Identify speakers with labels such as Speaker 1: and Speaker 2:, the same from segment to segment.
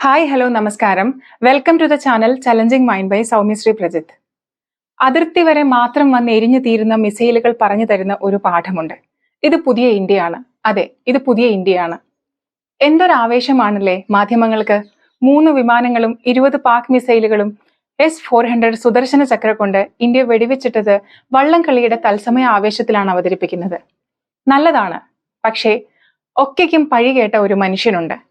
Speaker 1: Hi hello നമസ്കാരം. Welcome to the channel challenging mind by Soumyashree Prajith അതിർത്തി വരെ മാത്രം വന്ന് എരിഞ്ഞു തീരുന്ന മിസൈലുകൾ പറഞ്ഞു തരുന്ന ഒരു പാഠമുണ്ട്. ഇത് പുതിയ ഇന്ത്യയാണ്. അതെ ഇത് പുതിയ ഇന്ത്യയാണ്. എന്തൊരാവേശമാണല്ലേ മാധ്യമങ്ങൾക്ക്? മൂന്ന് വിമാനങ്ങളും ഇരുപത് Pak മിസൈലുകളും S four hundred Sudarshana Chakra കൊണ്ട് ഇന്ത്യ വെടിവെച്ചിട്ടത് വള്ളംകളിയുടെ തത്സമയ ആവേശത്തിലാണ് അവതരിപ്പിക്കുന്നത്. നല്ലതാണ്. പക്ഷേ ഒക്കെയ്ക്കും പഴി കേട്ട ഒരു മനുഷ്യനുണ്ട്.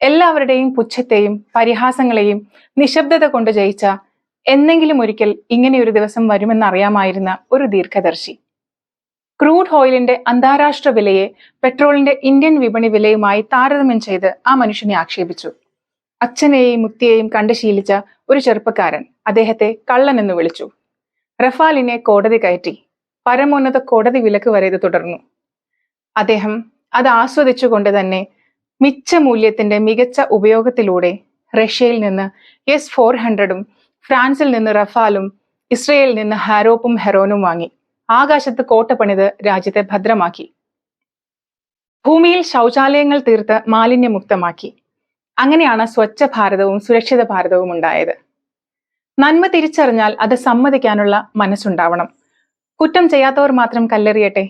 Speaker 1: എല്ലാവരുടെയും പുച്ഛത്തെയും പരിഹാസങ്ങളെയും നിശബ്ദത കൊണ്ട് ജയിച്ച എന്നെങ്കിലും ഒരിക്കൽ ഇങ്ങനെ ഒരു ദിവസം വരുമെന്നറിയാമായിരുന്ന ഒരു ദീർഘദർശി. ക്രൂഡ് ഓയിലിന്റെ അന്താരാഷ്ട്ര വിലയെ പെട്രോളിന്റെ ഇന്ത്യൻ വിപണി വിലയുമായി താരതമ്യം ചെയ്ത് ആ മനുഷ്യനെ ആക്ഷേപിച്ചു. അച്ഛനെയും മുത്തിയെയും കണ്ടു ശീലിച്ച ഒരു ചെറുപ്പക്കാരൻ അദ്ദേഹത്തെ കള്ളൻ എന്ന് വിളിച്ചു. റഫാലിനെ കോടതി കയറ്റി പരമോന്നത കോടതി വിലക്ക് വരെ ഇത് തുടർന്നു. അദ്ദേഹം അത് ആസ്വദിച്ചുകൊണ്ട് തന്നെ മിച്ച മൂല്യത്തിന്റെ മികച്ച ഉപയോഗത്തിലൂടെ റഷ്യയിൽ നിന്ന് എസ് ഫോർ ഹൺഡ്രഡും ഫ്രാൻസിൽ നിന്ന് റഫാലും ഇസ്രയേലിൽ നിന്ന് ഹാരോപ്പും ഹെറോനും വാങ്ങി. ആകാശത്ത് കോട്ട പണിത് രാജ്യത്തെ ഭദ്രമാക്കി. ഭൂമിയിൽ ശൗചാലയങ്ങൾ തീർത്ത് മാലിന്യമുക്തമാക്കി. അങ്ങനെയാണ് സ്വച്ഛ ഭാരതവും സുരക്ഷിത ഭാരതവും ഉണ്ടായത്. നന്മ തിരിച്ചറിഞ്ഞാൽ അത് സമ്മതിക്കാനുള്ള മനസ്സുണ്ടാവണം. കുറ്റം ചെയ്യാത്തവർ മാത്രം കല്ലെറിയട്ടെ.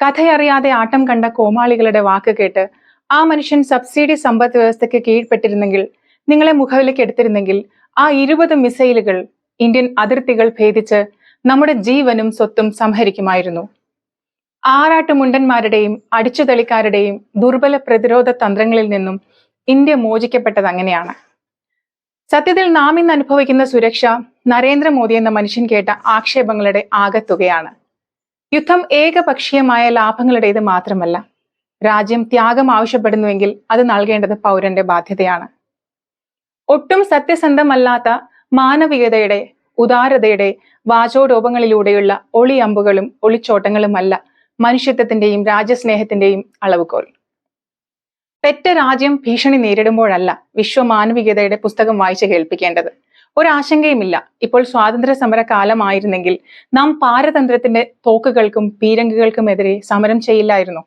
Speaker 1: കഥയറിയാതെ ആട്ടം കണ്ട കോമാളികളുടെ വാക്ക് കേട്ട് ആ മനുഷ്യൻ സബ്സിഡി സമ്പദ് വ്യവസ്ഥയ്ക്ക് കീഴ്പ്പെട്ടിരുന്നെങ്കിൽ നിങ്ങളെ മുഖവിലേക്ക് എടുത്തിരുന്നെങ്കിൽ ആ ഇരുപത് മിസൈലുകൾ ഇന്ത്യൻ അതിർത്തികൾ ഭേദിച്ച് നമ്മുടെ ജീവനും സ്വത്തും സംഹരിക്കുമായിരുന്നു. ആറാട്ടുമുണ്ടന്മാരുടെയും അടിച്ചുതളിക്കാരുടെയും ദുർബല പ്രതിരോധ തന്ത്രങ്ങളിൽ നിന്നും ഇന്ത്യ മോചിക്കപ്പെട്ടത് അങ്ങനെയാണ്. സത്യത്തിൽ നാം ഇന്ന് അനുഭവിക്കുന്ന സുരക്ഷ നരേന്ദ്രമോദി എന്ന മനുഷ്യൻ കേട്ട ആക്ഷേപങ്ങളുടെ ആകത്തുകയാണ്. യുദ്ധം ഏകപക്ഷീയമായ ലാഭങ്ങളുടേത് മാത്രമല്ല രാജ്യം ത്യാഗം ആവശ്യപ്പെടുന്നുവെങ്കിൽ അത് നൽകേണ്ടത് പൗരന്റെ ബാധ്യതയാണ്. ഒട്ടും സത്യസന്ധമല്ലാത്ത മാനവികതയുടെ ഉദാരതയുടെ വാചോരൂപങ്ങളിലൂടെയുള്ള ഒളിയമ്പുകളും ഒളിച്ചോട്ടങ്ങളുമല്ല മനുഷ്യത്വത്തിന്റെയും രാജ്യസ്നേഹത്തിന്റെയും അളവുകോൽ. പെറ്റ രാജ്യം ഭീഷണി നേരിടുമ്പോഴല്ല വിശ്വമാനവികതയുടെ പുസ്തകം വായിച്ച് കേൾപ്പിക്കേണ്ടത്. ഒരാശങ്കയുമില്ല. ഇപ്പോൾ സ്വാതന്ത്ര്യ സമര കാലമായിരുന്നെങ്കിൽ നാം പാരതന്ത്രത്തിന്റെ തോക്കുകൾക്കും പീരങ്കുകൾക്കുമെതിരെ സമരം ചെയ്യില്ലായിരുന്നു.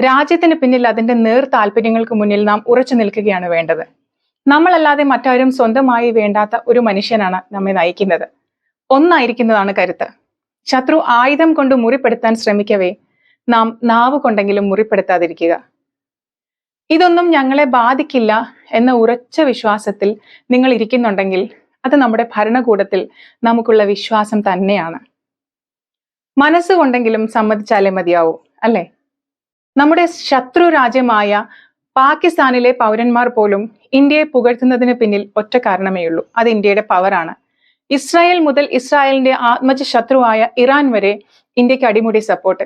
Speaker 1: രാജ്യത്തിന് പിന്നിൽ അതിന്റെ നേർ താല്പര്യങ്ങൾക്ക് മുന്നിൽ നാം ഉറച്ചു നിൽക്കുകയാണ് വേണ്ടത്. നമ്മളല്ലാതെ മറ്റാരും സ്വന്തമായി വേണ്ടാത്ത ഒരു മനുഷ്യനാണ് നമ്മെ നയിക്കുന്നത്. ഒന്നായിരിക്കുന്നതാണ് കരുത്ത്. ശത്രു ആയുധം കൊണ്ട് മുറിപ്പെടുത്താൻ ശ്രമിക്കവേ നാം നാവ് കൊണ്ടെങ്കിലും മുറിപ്പെടുത്താതിരിക്കുക. ഇതൊന്നും ഞങ്ങളെ ബാധിക്കില്ല എന്ന ഉറച്ച വിശ്വാസത്തിൽ നിങ്ങൾ ഇരിക്കുന്നുണ്ടെങ്കിൽ അത് നമ്മുടെ ഭരണകൂടത്തിൽ നമുക്കുള്ള വിശ്വാസം തന്നെയാണ്. മനസ്സുകൊണ്ടെങ്കിലും സമ്മതിച്ചാലേ മതിയാവൂ അല്ലേ? നമ്മുടെ ശത്രു രാജ്യമായ പാകിസ്ഥാനിലെ പൗരന്മാർ പോലും ഇന്ത്യയെ പുകഴ്ത്തുന്നതിന് പിന്നിൽ ഒറ്റ കാരണമേയുള്ളൂ അത് ഇന്ത്യയുടെ പവറാണ് ഇസ്രായേൽ മുതൽ ഇസ്രായേലിന്റെ ആത്മജ ശത്രുവായ ഇറാൻ വരെ ഇന്ത്യയ്ക്ക് അടിമുടി സപ്പോർട്ട്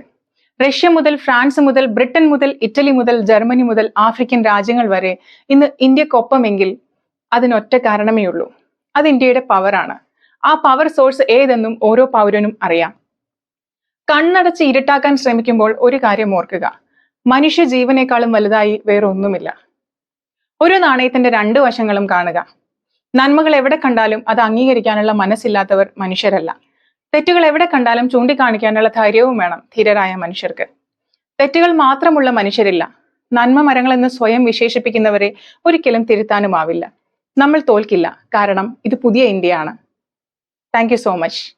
Speaker 1: റഷ്യ മുതൽ ഫ്രാൻസ് മുതൽ ബ്രിട്ടൻ മുതൽ ഇറ്റലി മുതൽ ജർമ്മനി മുതൽ ആഫ്രിക്കൻ രാജ്യങ്ങൾ വരെ ഇന്ന് ഇന്ത്യക്കൊപ്പമെങ്കിൽ അതിനൊറ്റ കാരണമേ ഉള്ളൂ. അത് ഇന്ത്യയുടെ പവറാണ് ആ പവർ സോഴ്സ് ഏതെന്നും ഓരോ പൗരനും അറിയാം. കണ്ണടച്ച് ഇരുട്ടാക്കാൻ ശ്രമിക്കുമ്പോൾ ഒരു കാര്യം ഓർക്കുക. മനുഷ്യ ജീവനേക്കാളും വലുതായി വേറെ ഒന്നുമില്ല ഒരു നാണയത്തിന്റെ രണ്ട് വശങ്ങളും കാണുക. നന്മകൾ എവിടെ കണ്ടാലും അത് അംഗീകരിക്കാനുള്ള മനസ്സില്ലാത്തവർ മനുഷ്യരല്ല. തെറ്റുകൾ എവിടെ കണ്ടാലും ചൂണ്ടിക്കാണിക്കാനുള്ള ധൈര്യവും വേണം ധീരരായ മനുഷ്യർക്ക്. തെറ്റുകൾ മാത്രമുള്ള മനുഷ്യരില്ല. നന്മ മരങ്ങളെന്ന് സ്വയം വിശേഷിപ്പിക്കുന്നവരെ ഒരിക്കലും തിരുത്താനുമാവില്ല. നമ്മൾ തോൽക്കില്ല. കാരണം ഇത് പുതിയ ഇന്ത്യയാണ്. Thank so much